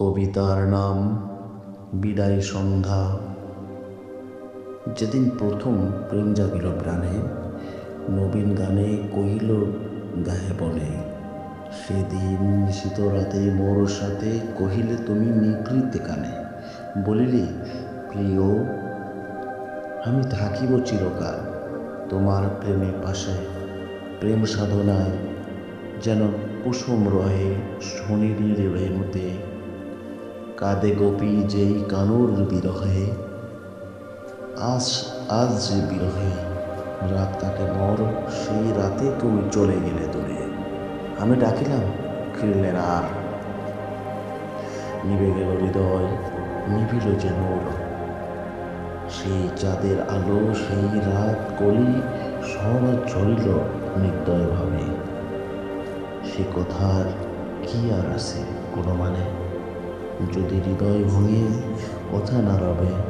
কবিতার নাম বিদায় সন্ধ্যা। যেদিন প্রথম প্রেম জাগিল প্রাণে, নবীন গানে কহিল গায়ে বলে সেদিন শীত রাতে মোর সাথে কহিলে তুমি নিকৃতে কানে। বলিলি, প্রিয়, আমি থাকিব চিরকাল তোমার প্রেমে পাশে। প্রেম সাধনায় যেন কুসুম রহে শনির রেমতে কাঁদে গোপী যেই কানুর বিরহে। আজ আজ যে বিরহে, রাত তাকে মর, সেই রাতে তুমি চলে গেলে দূরে। আমি ডাকিলাম ফিরলেন আর নিভে গেল হৃদয়, নিভিল যে নূর। সেই চাঁদের আলো, সেই রাত কলি, সব ঝরিল নির্দয়ভাবে সে কথার কি আর আছে কোনো মানে যদি হৃদয় ভুঁয়ে কথা না রবে।